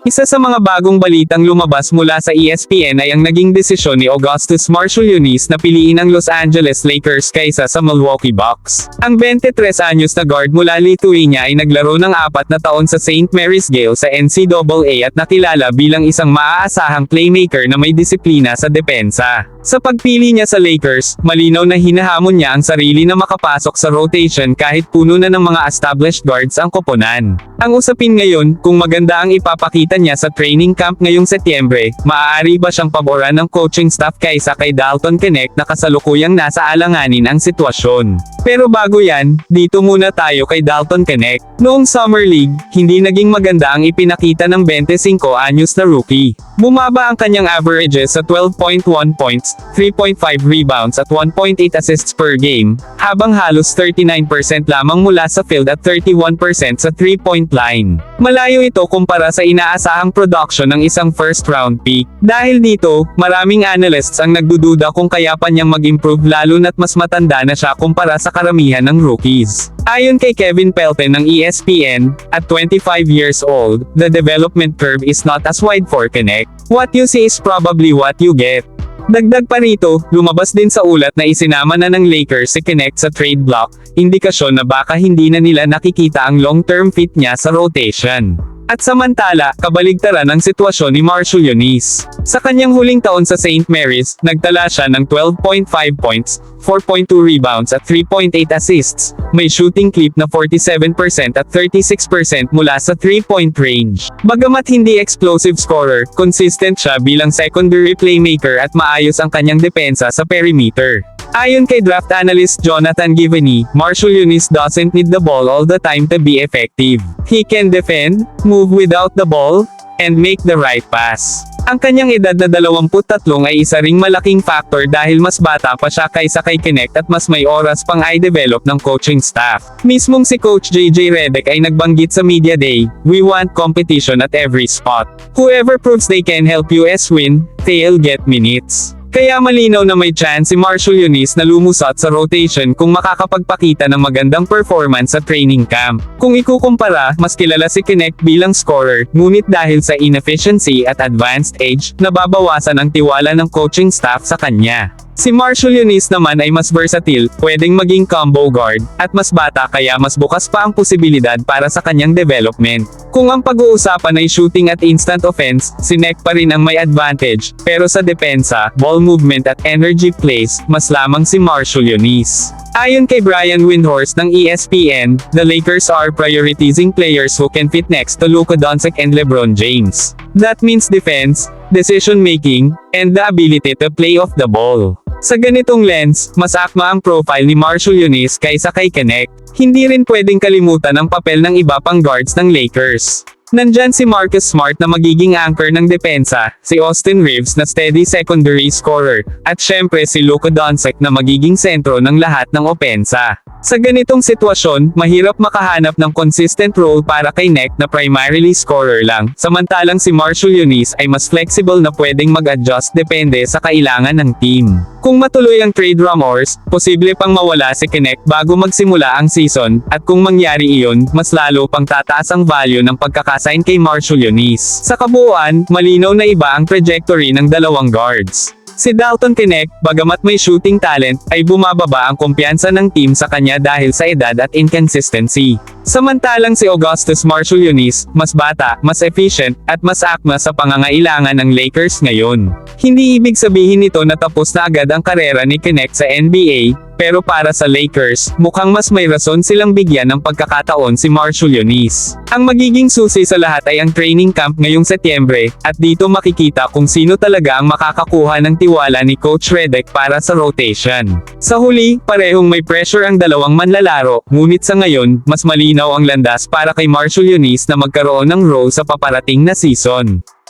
Isa sa mga bagong balitang lumabas mula sa ESPN ay ang naging desisyon ni Augustus Marshall Yunis na piliin ang Los Angeles Lakers kaysa sa Milwaukee Bucks. Ang 23 anyos na guard mula Lithuania ay naglaro ng apat na taon sa St. Mary's Gale sa NCAA at nakilala bilang isang maaasahang playmaker na may disiplina sa depensa. Sa pagpili niya sa Lakers, malinaw na hinahamon niya ang sarili na makapasok sa rotation kahit puno na ng mga established guards ang koponan. Ang usapin ngayon, kung maganda ang ipapakita niya sa training camp ngayong Setyembre, maaari ba siyang paboran ng coaching staff kaysa kay Dalton Connect na kasalukuyang nasa alanganin ang sitwasyon. Pero bago yan, dito muna tayo kay Dalton Connect. Noong Summer League, hindi naging maganda ang ipinakita ng 25 anyos na rookie. Bumaba ang kanyang averages sa 12.1 points, 3.5 rebounds at 1.8 assists per game, habang halos 39% lamang mula sa field at 31% sa 3-point line. Malayo ito kumpara sa inaasahang production ng isang first round pick. Dahil dito, maraming analysts ang nagdududa kung kaya pa niyang mag-improve lalo na't mas matanda na siya kumpara sa karamihan ng rookies. Ayon kay Kevin Pelton ng ESPN, at 25 years old, the development curve is not as wide for Connect. What you see is probably what you get. Dagdag pa rito, lumabas din sa ulat na isinama na ng Lakers si Connect sa trade block, indikasyon na baka hindi na nila nakikita ang long-term fit niya sa rotation. At samantala, kabaligtaran ang sitwasyon ni Marshall Yunis. Sa kanyang huling taon sa St. Mary's, nagtala siya ng 12.5 points, 4.2 rebounds at 3.8 assists. May shooting clip na 47% at 36% mula sa 3-point range. Bagamat hindi explosive scorer, consistent siya bilang secondary playmaker at maayos ang kanyang depensa sa perimeter. Ayon kay draft analyst Jonathan Giveny, Marshall Yunis doesn't need the ball all the time to be effective. He can defend, move without the ball, and make the right pass. Ang kanyang edad na 23 ay isa ring malaking factor dahil mas bata pa siya kaysa kay Kinect at mas may oras pang i-develop ng coaching staff. Mismong si Coach JJ Redick ay nagbanggit sa media day, we want competition at every spot. Whoever proves they can help US win, they'll get minutes. Kaya malinaw na may chance si Marshall Yunis na lumusot sa rotation kung makakapagpakita ng magandang performance sa training camp. Kung ikukumpara, mas kilala si Kinect bilang scorer, ngunit dahil sa inefficiency at advanced age, nababawasan ang tiwala ng coaching staff sa kanya. Si Marshall Yunis naman ay mas versatile, pwedeng maging combo guard, at mas bata kaya mas bukas pa ang posibilidad para sa kanyang development. Kung ang pag-uusapan ay shooting at instant offense, si Neck pa rin ang may advantage, pero sa depensa, ball movement at energy plays, mas lamang si Marshall Yunis. Ayon kay Brian Windhorst ng ESPN, the Lakers are prioritizing players who can fit next to Luka Doncic and LeBron James. That means defense, decision making, and the ability to play off the ball. Sa ganitong lens, mas akma ang profile ni Marshall Yunis kaysa kay Connect. Hindi rin pwedeng kalimutan ang papel ng iba pang guards ng Lakers. Nandyan si Marcus Smart na magiging anchor ng depensa, si Austin Reeves na steady secondary scorer, at syempre si Luka Doncic na magiging sentro ng lahat ng opensa. Sa ganitong sitwasyon, mahirap makahanap ng consistent role para kay Neck na primarily scorer lang, samantalang si Marshall Yunis ay mas flexible na pwedeng mag-adjust depende sa kailangan ng team. Kung matuloy ang trade rumors, posible pang mawala si Kinect bago magsimula ang season, at kung mangyari iyon, mas lalo pang tataas ang value ng pagkakasign kay Marshall Yunis. Sa kabuuan, malinaw na iba ang trajectory ng dalawang guards. Si Dalton Kinect, bagamat may shooting talent, ay bumababa ang kumpiyansa ng team sa kanya dahil sa edad at inconsistency. Samantalang si Augustus Marshall Yunis, mas bata, mas efficient, at mas akma sa pangangailangan ng Lakers ngayon. Hindi ibig sabihin nito na tapos na agad ang karera ni Kinect sa NBA, pero para sa Lakers, mukhang mas may rason silang bigyan ng pagkakataon si Marshall Yunis. Ang magiging susi sa lahat ay ang training camp ngayong Setyembre, at dito makikita kung sino talaga ang makakakuha ng tiwala ni Coach Redick para sa rotation. Sa huli, parehong may pressure ang dalawang manlalaro, ngunit sa ngayon, mas malinaw ang landas para kay Marshall Yunis na magkaroon ng role sa paparating na season.